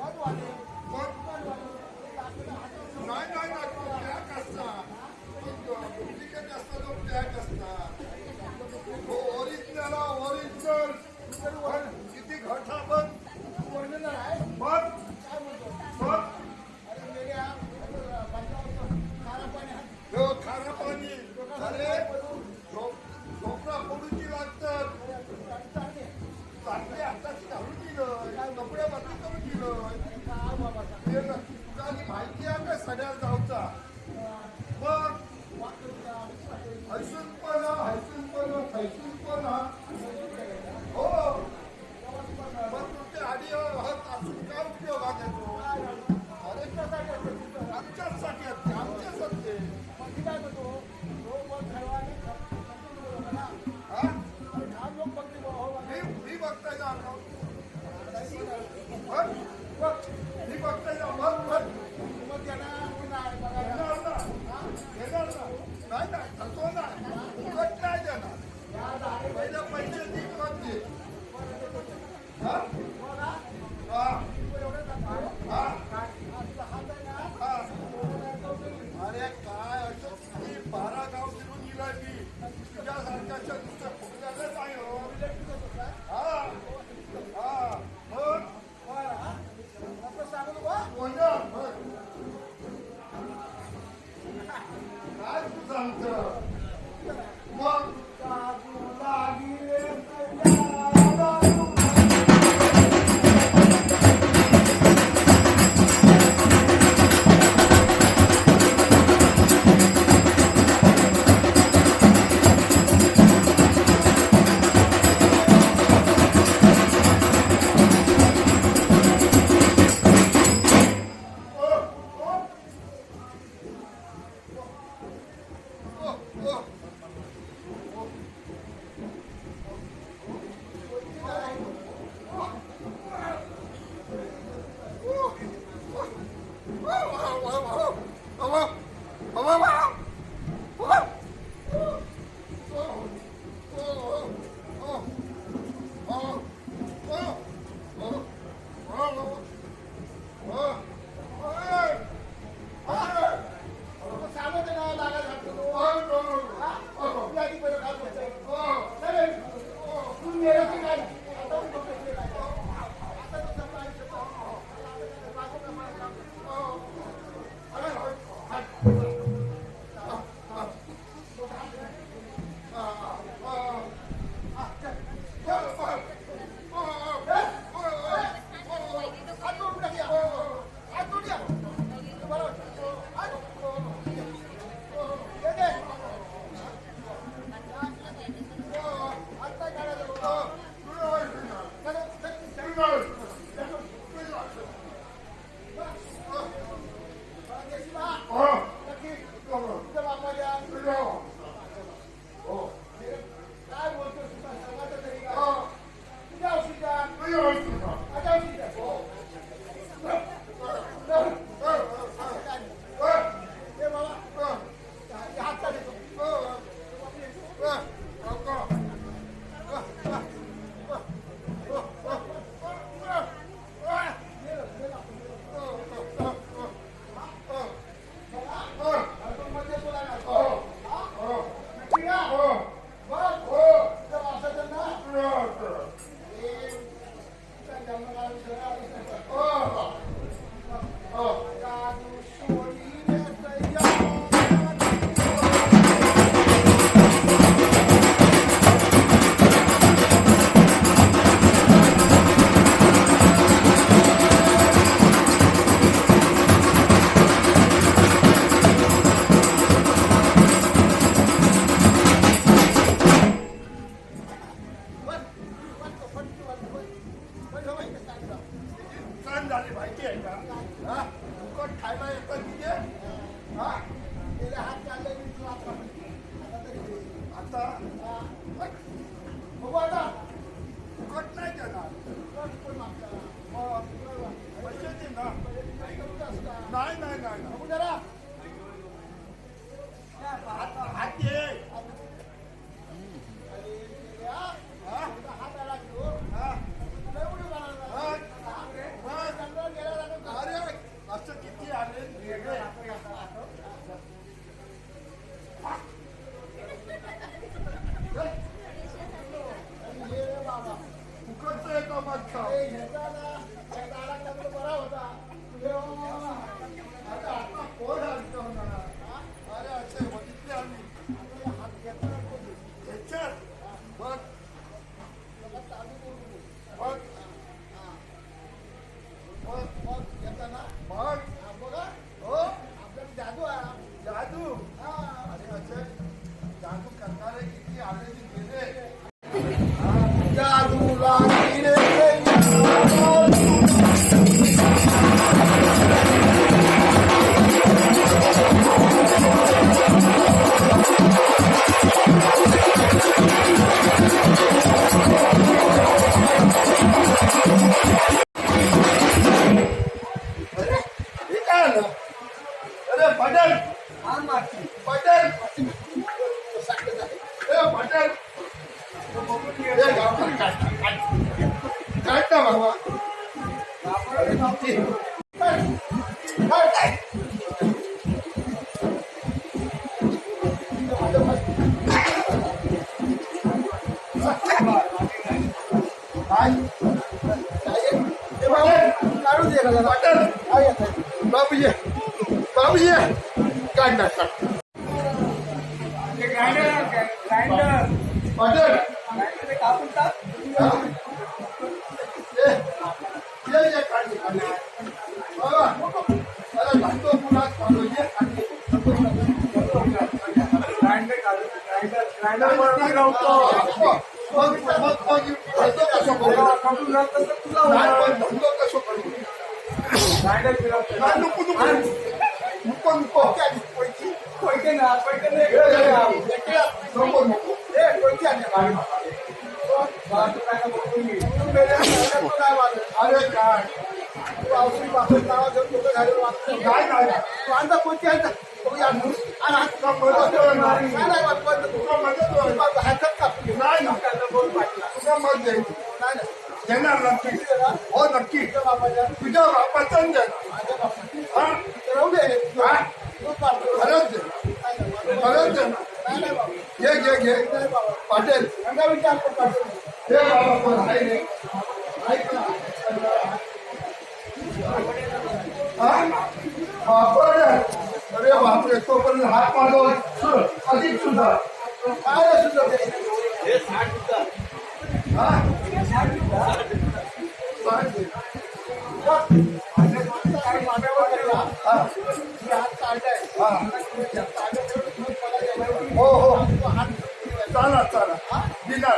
What do I do? सगळ्या गावचा. मग हैसून पण हैसून पण हैसून हो. मग तुमचे आडी हत असून काय उपयोग हा त्याचो? अरे कसा आमच्याच साठी असते आमच्याच असते मग काय करतो? तो मग नाव फिरून गेलं की तुझ्या सरकारच्या नुसतं फुटल्याच आहे हो हा हा मग कोणत्या काय झाले माहिती आहे का? हा? फुकट खायला येतं तिथे? हा? गेले हात काढले मी तुला आता हो? आता. फुकट नाही देणार. पैसे दे ना. नाही नाही नाही हात हात बाबूजी बाबूजी काढ ना काढ पाटील हा? ये, ये, ये, काढ, काढ. बाबा, अरे घालतो पुन्हा काढू, ये, काढ. मग मग मग मग धंदो कसं करू नाही, पण धंदो कसं करू नाही, नको नको नको नको नको नको अरे काय काय नाही तुला मदत होणार तुला मदत होणार नाही ना तुला मत द्यायची देणार नक्की हो नक्की तुझ्या बापाचं दे हा हा खरंच दे खरंच दे ना घे घे घे पाटील हे बाबा पण आहे बापरे अरे बापरे तोपर्यंत हात मारलो अधिक सुद्धा हा सांग. हा. हा. हो हो. चाला चाला दिला